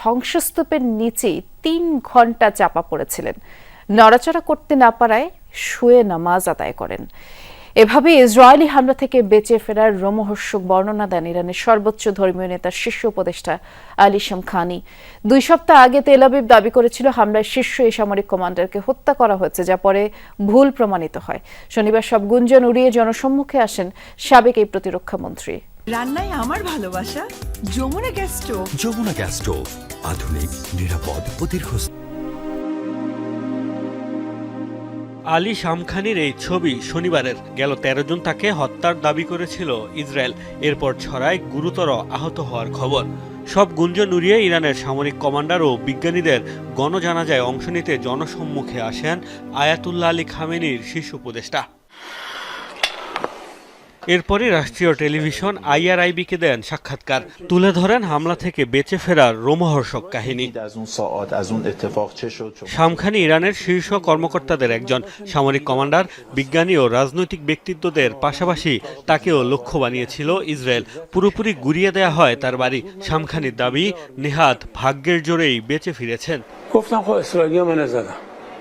ধ্বংসস্তূপের নিচেই তিন ঘণ্টা চাপা পড়েছিলেন। নড়াচড়া করতে না পারায় শুয়ে নামাজ আদায় করেন। এভাবে ইসরায়েলি হামলা থেকে বেঁচে ফেরার রোমহর্ষক বর্ণনা দেন ইরানের সর্বোচ্চ ধর্মীয় নেতার শীর্ষ উপদেষ্টা আলী শামখানি দুই সপ্তাহ আগে তেল আবিব দাবি করেছিল হামলায় শীর্ষ এই সামরিক কমান্ডারকে হত্যা করা হয়েছে, যা পরে ভুল প্রমাণিত হয়। শনিবার সব গুঞ্জন উড়িয়ে জনসম্মুখে আসেন সাবেক এই প্রতিরক্ষা মন্ত্রী। রান্নায় আমার ভালোবাসা? Jamuna gas stove. Jamuna gas stove আধুনিক নিরাপদ ও দীর্ঘস্থায়ী। আলী শামখানির এই ছবি শনিবারের গেল তেরো জন তাকে হত্যার দাবি করেছিল ইসরায়েল। এরপর ছড়ায় গুরুতর আহত হওয়ার খবর। সব গুঞ্জন উড়িয়ে ইরানের সামরিক কমান্ডার ও বিজ্ঞানীদের গণজানাজায় অংশ নিতে জনসম্মুখে আসেন আয়াতুল্লাহ আলী খামেনির শীর্ষ উপদেষ্টা। এরপরই রাষ্ট্রীয় টেলিভিশন আইআরআইবিকে দেন সাক্ষাৎকার। তুলে ধরেন হামলা থেকে বেঁচে ফেরার রোমহর্ষক কাহিনী। শামখানি ইরানের শীর্ষ কর্মকর্তাদের একজন। সামরিক কমান্ডার, বিজ্ঞানী ও রাজনৈতিক ব্যক্তিত্বদের পাশাপাশি তাকেও লক্ষ্য বানিয়েছিল ইসরায়েল। পুরোপুরি গুড়িয়ে দেয়া হয় তার বাড়ি। শামখানির দাবি, নেহাত ভাগ্যের জোরেই বেঁচে ফিরেছেন।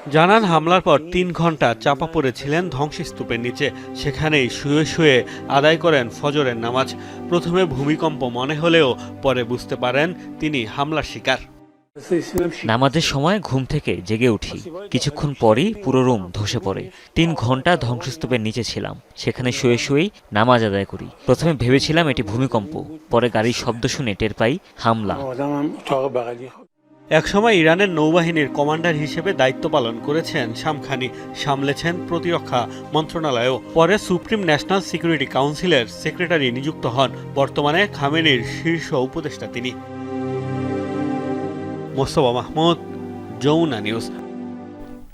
জানান, হামলার পর তিন ঘণ্টা চাপা পড়েছিলেন ধ্বংসস্তূপের নিচে। সেখানেই শুয়ে শুয়ে আদায় করেন ফজরের নামাজ। প্রথমে ভূমিকম্প মনে হলেও পরে বুঝতে পারেন তিনি হামলার শিকার। নামাজের সময় ঘুম থেকে জেগে উঠি। কিছুক্ষণ পরই পুরো রুম ধসে পড়ে। তিন ঘণ্টা ধ্বংসস্তূপের নিচে ছিলাম। সেখানে শুয়ে শুয়েই নামাজ আদায় করি। প্রথমে ভেবেছিলাম এটি ভূমিকম্প। পরে গাড়ির শব্দ শুনে টের পাই, হামলা। একসময় ইরানের নৌবাহিনীর কমান্ডার হিসেবে দায়িত্ব পালন করেছেন শামখানি, সামলেছেন প্রতিরক্ষা মন্ত্রণালয়ও। পরে সুপ্রিম ন্যাশনাল সিকিউরিটি কাউন্সিলের সেক্রেটারি নিযুক্ত হন। বর্তমানে খামেনির শীর্ষ উপদেষ্টা তিনি। মোস্তফা মাহমুদ যৌনা নিউজ।